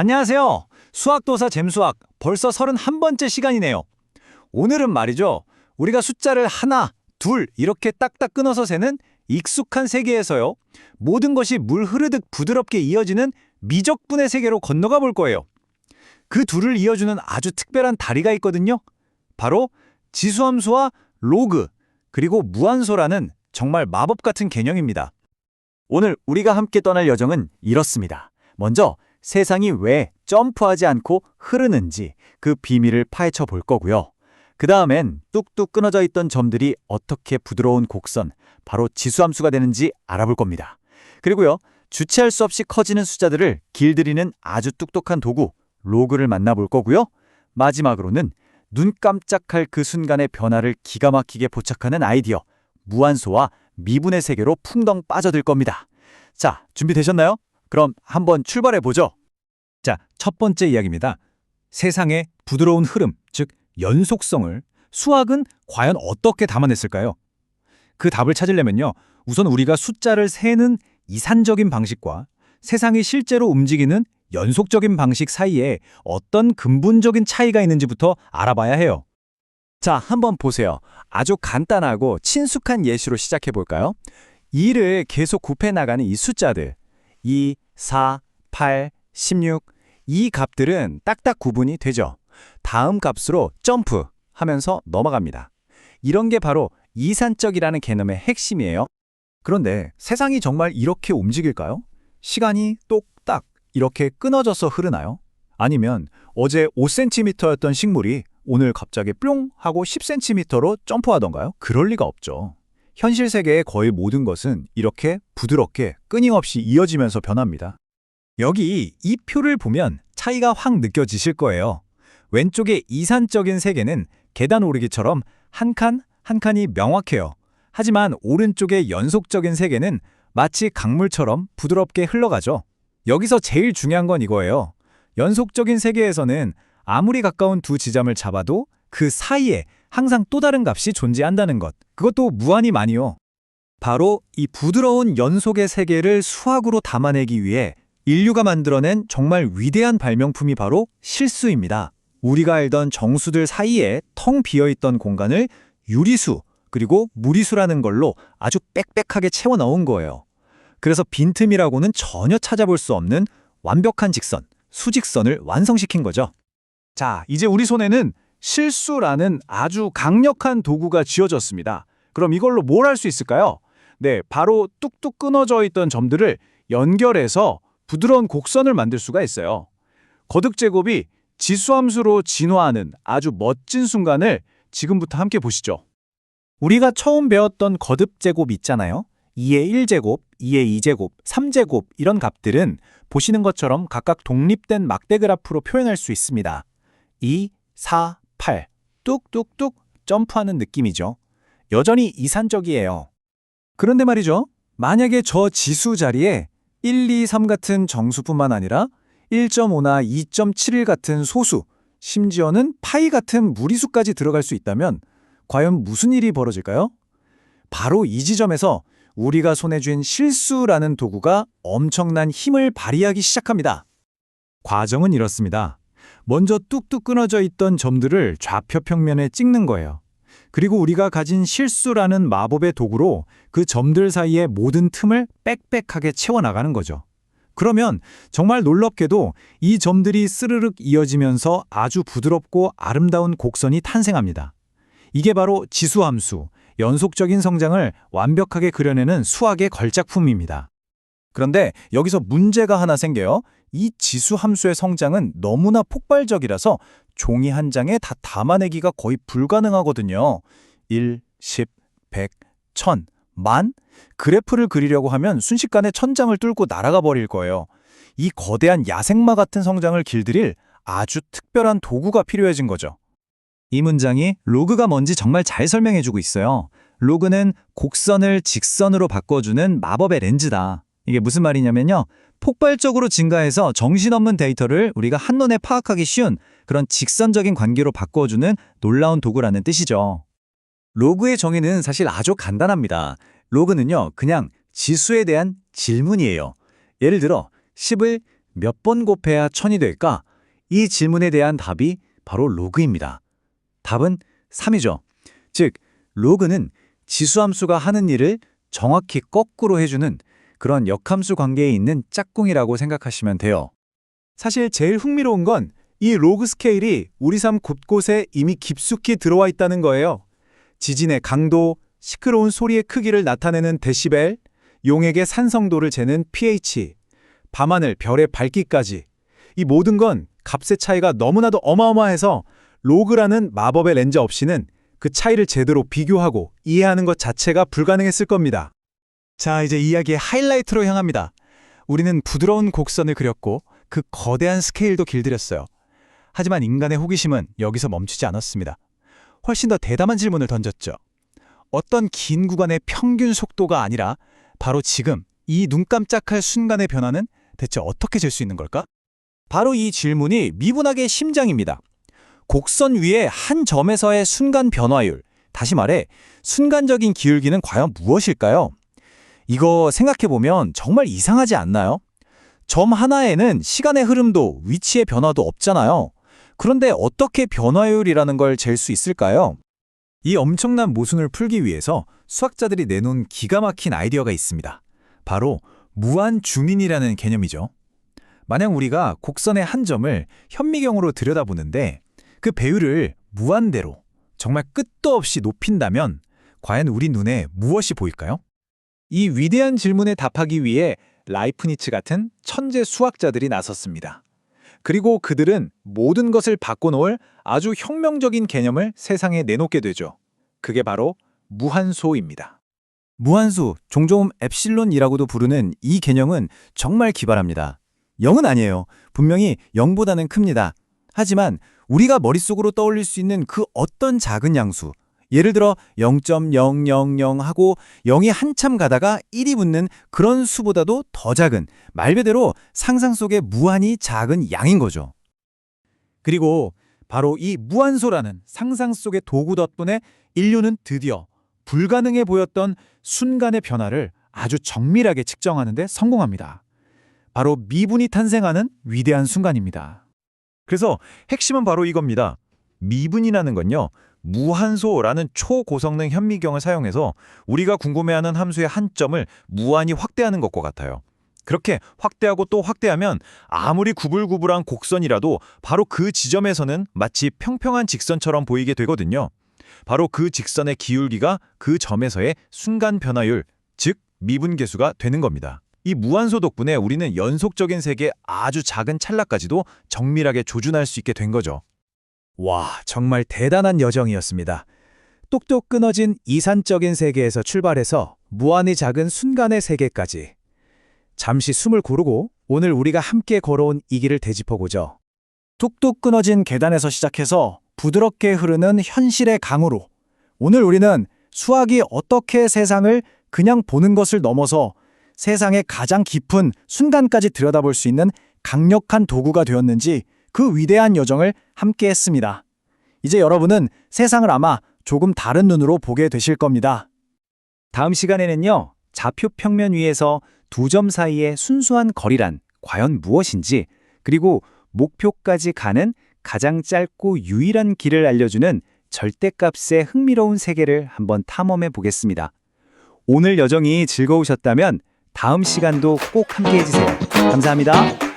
안녕하세요. 수학도사 잼수학 벌써 31번째 시간이네요. 오늘은 말이죠. 우리가 숫자를 하나, 둘 이렇게 딱딱 끊어서 세는 익숙한 세계에서요. 모든 것이 물 흐르듯 부드럽게 이어지는 미적분의 세계로 건너가 볼 거예요. 그 둘을 이어주는 아주 특별한 다리가 있거든요. 바로 지수함수와 로그, 그리고 무한소라는 정말 마법 같은 개념입니다. 오늘 우리가 함께 떠날 여정은 이렇습니다. 먼저 세상이 왜 점프하지 않고 흐르는지 그 비밀을 파헤쳐 볼 거고요. 그 다음엔 뚝뚝 끊어져 있던 점들이 어떻게 부드러운 곡선, 바로 지수함수가 되는지 알아볼 겁니다. 그리고요, 주체할 수 없이 커지는 숫자들을 길들이는 아주 똑똑한 도구, 로그를 만나볼 거고요. 마지막으로는 눈 깜짝할 그 순간의 변화를 기가 막히게 포착하는 아이디어, 무한소와 미분의 세계로 풍덩 빠져들 겁니다. 자, 준비되셨나요? 그럼 한번 출발해 보죠. 자, 첫 번째 이야기입니다. 세상의 부드러운 흐름, 즉 연속성을 수학은 과연 어떻게 담아냈을까요? 그 답을 찾으려면요. 우선 우리가 숫자를 세는 이산적인 방식과 세상이 실제로 움직이는 연속적인 방식 사이에 어떤 근본적인 차이가 있는지부터 알아봐야 해요. 자, 한번 보세요. 아주 간단하고 친숙한 예시로 시작해 볼까요? 2를 계속 곱해 나가는 이 숫자들. 2, 4, 8, 16. 이 값들은 딱딱 구분이 되죠. 다음 값으로 점프 하면서 넘어갑니다. 이런 게 바로 이산적이라는 개념의 핵심이에요. 그런데 세상이 정말 이렇게 움직일까요? 시간이 똑딱 이렇게 끊어져서 흐르나요? 아니면 어제 5cm였던 식물이 오늘 갑자기 뿅 하고 10cm로 점프하던가요? 그럴 리가 없죠. 현실 세계의 거의 모든 것은 이렇게 부드럽게 끊임없이 이어지면서 변합니다. 여기 이 표를 보면 차이가 확 느껴지실 거예요. 왼쪽의 이산적인 세계는 계단 오르기처럼 한 칸, 한 칸이 명확해요. 하지만 오른쪽의 연속적인 세계는 마치 강물처럼 부드럽게 흘러가죠. 여기서 제일 중요한 건 이거예요. 연속적인 세계에서는 아무리 가까운 두 지점을 잡아도 그 사이에 항상 또 다른 값이 존재한다는 것. 그것도 무한히 많이요. 바로 이 부드러운 연속의 세계를 수학으로 담아내기 위해 인류가 만들어낸 정말 위대한 발명품이 바로 실수입니다. 우리가 알던 정수들 사이에 텅 비어있던 공간을 유리수 그리고 무리수라는 걸로 아주 빽빽하게 채워 넣은 거예요. 그래서 빈틈이라고는 전혀 찾아볼 수 없는 완벽한 직선, 수직선을 완성시킨 거죠. 자, 이제 우리 손에는 실수라는 아주 강력한 도구가 쥐어졌습니다. 그럼 이걸로 뭘 할 수 있을까요? 네, 바로 뚝뚝 끊어져 있던 점들을 연결해서 부드러운 곡선을 만들 수가 있어요. 거듭 제곱이 지수함수로 진화하는 아주 멋진 순간을 지금부터 함께 보시죠. 우리가 처음 배웠던 거듭 제곱 있잖아요. 2의 1제곱, 2의 2제곱, 3제곱 이런 값들은 보시는 것처럼 각각 독립된 막대 그래프로 표현할 수 있습니다. 2, 4, 8 뚝뚝뚝 점프하는 느낌이죠. 여전히 이산적이에요. 그런데 말이죠. 만약에 저 지수 자리에 1, 2, 3 같은 정수뿐만 아니라 1.5나 2.71 같은 소수, 심지어는 파이 같은 무리수까지 들어갈 수 있다면 과연 무슨 일이 벌어질까요? 바로 이 지점에서 우리가 손에 쥔 실수라는 도구가 엄청난 힘을 발휘하기 시작합니다. 과정은 이렇습니다. 먼저 뚝뚝 끊어져 있던 점들을 좌표 평면에 찍는 거예요. 그리고 우리가 가진 실수라는 마법의 도구로 그 점들 사이의 모든 틈을 빽빽하게 채워나가는 거죠. 그러면 정말 놀랍게도 이 점들이 스르륵 이어지면서 아주 부드럽고 아름다운 곡선이 탄생합니다. 이게 바로 지수함수, 연속적인 성장을 완벽하게 그려내는 수학의 걸작품입니다. 그런데 여기서 문제가 하나 생겨요. 이 지수 함수의 성장은 너무나 폭발적이라서 종이 한 장에 다 담아내기가 거의 불가능하거든요. 1, 10, 100, 1000, 만? 그래프를 그리려고 하면 순식간에 천장을 뚫고 날아가 버릴 거예요. 이 거대한 야생마 같은 성장을 길들일 아주 특별한 도구가 필요해진 거죠. 이 문장이 로그가 뭔지 정말 잘 설명해주고 있어요. 로그는 곡선을 직선으로 바꿔주는 마법의 렌즈다. 이게 무슨 말이냐면요. 폭발적으로 증가해서 정신없는 데이터를 우리가 한눈에 파악하기 쉬운 그런 직선적인 관계로 바꿔주는 놀라운 도구라는 뜻이죠. 로그의 정의는 사실 아주 간단합니다. 로그는요, 그냥 지수에 대한 질문이에요. 예를 들어 10을 몇 번 곱해야 1000이 될까? 이 질문에 대한 답이 바로 로그입니다. 답은 3이죠. 즉, 로그는 지수함수가 하는 일을 정확히 거꾸로 해주는 그런 역함수 관계에 있는 짝꿍이라고 생각하시면 돼요. 사실 제일 흥미로운 건 이 로그 스케일이 우리 삶 곳곳에 이미 깊숙이 들어와 있다는 거예요. 지진의 강도, 시끄러운 소리의 크기를 나타내는 데시벨, 용액의 산성도를 재는 pH, 밤하늘 별의 밝기까지 이 모든 건 값의 차이가 너무나도 어마어마해서 로그라는 마법의 렌즈 없이는 그 차이를 제대로 비교하고 이해하는 것 자체가 불가능했을 겁니다. 자, 이제 이야기의 하이라이트로 향합니다. 우리는 부드러운 곡선을 그렸고 그 거대한 스케일도 길들였어요. 하지만 인간의 호기심은 여기서 멈추지 않았습니다. 훨씬 더 대담한 질문을 던졌죠. 어떤 긴 구간의 평균 속도가 아니라 바로 지금 이 눈 깜짝할 순간의 변화는 대체 어떻게 질수 있는 걸까? 바로 이 질문이 미분학의 심장입니다. 곡선 위에 한 점에서의 순간 변화율, 다시 말해 순간적인 기울기는 과연 무엇일까요? 이거 생각해보면 정말 이상하지 않나요? 점 하나에는 시간의 흐름도 위치의 변화도 없잖아요. 그런데 어떻게 변화율이라는 걸 잴 수 있을까요? 이 엄청난 모순을 풀기 위해서 수학자들이 내놓은 기가 막힌 아이디어가 있습니다. 바로 무한 중인이라는 개념이죠. 만약 우리가 곡선의 한 점을 현미경으로 들여다보는데 그 배율을 무한대로 정말 끝도 없이 높인다면 과연 우리 눈에 무엇이 보일까요? 이 위대한 질문에 답하기 위해 라이프니츠 같은 천재 수학자들이 나섰습니다. 그리고 그들은 모든 것을 바꿔놓을 아주 혁명적인 개념을 세상에 내놓게 되죠. 그게 바로 무한소입니다. 무한소, 종종 엡실론이라고도 부르는 이 개념은 정말 기발합니다. 0은 아니에요. 분명히 0보다는 큽니다. 하지만 우리가 머릿속으로 떠올릴 수 있는 그 어떤 작은 양수, 예를 들어 0.000 하고 0이 한참 가다가 1이 붙는 그런 수보다도 더 작은 말 그대로 상상 속의 무한히 작은 양인 거죠. 그리고 바로 이 무한소라는 상상 속의 도구 덕분에 인류는 드디어 불가능해 보였던 순간의 변화를 아주 정밀하게 측정하는 데 성공합니다. 바로 미분이 탄생하는 위대한 순간입니다. 그래서 핵심은 바로 이겁니다. 미분이라는 건요. 무한소라는 초고성능 현미경을 사용해서 우리가 궁금해하는 함수의 한 점을 무한히 확대하는 것과 같아요. 그렇게 확대하고 또 확대하면 아무리 구불구불한 곡선이라도 바로 그 지점에서는 마치 평평한 직선처럼 보이게 되거든요. 바로 그 직선의 기울기가 그 점에서의 순간 변화율, 즉 미분계수가 되는 겁니다. 이 무한소 덕분에 우리는 연속적인 세계의 아주 작은 찰나까지도 정밀하게 조준할 수 있게 된 거죠. 와, 정말 대단한 여정이었습니다. 똑똑 끊어진 이산적인 세계에서 출발해서 무한히 작은 순간의 세계까지. 잠시 숨을 고르고 오늘 우리가 함께 걸어온 이 길을 되짚어보죠. 뚝뚝 끊어진 계단에서 시작해서 부드럽게 흐르는 현실의 강으로. 오늘 우리는 수학이 어떻게 세상을 그냥 보는 것을 넘어서 세상의 가장 깊은 순간까지 들여다볼 수 있는 강력한 도구가 되었는지 그 위대한 여정을 함께 했습니다. 이제 여러분은 세상을 아마 조금 다른 눈으로 보게 되실 겁니다. 다음 시간에는요, 좌표 평면 위에서 두 점 사이의 순수한 거리란 과연 무엇인지, 그리고 목표까지 가는 가장 짧고 유일한 길을 알려주는 절대값의 흥미로운 세계를 한번 탐험해 보겠습니다. 오늘 여정이 즐거우셨다면 다음 시간도 꼭 함께 해 주세요. 감사합니다.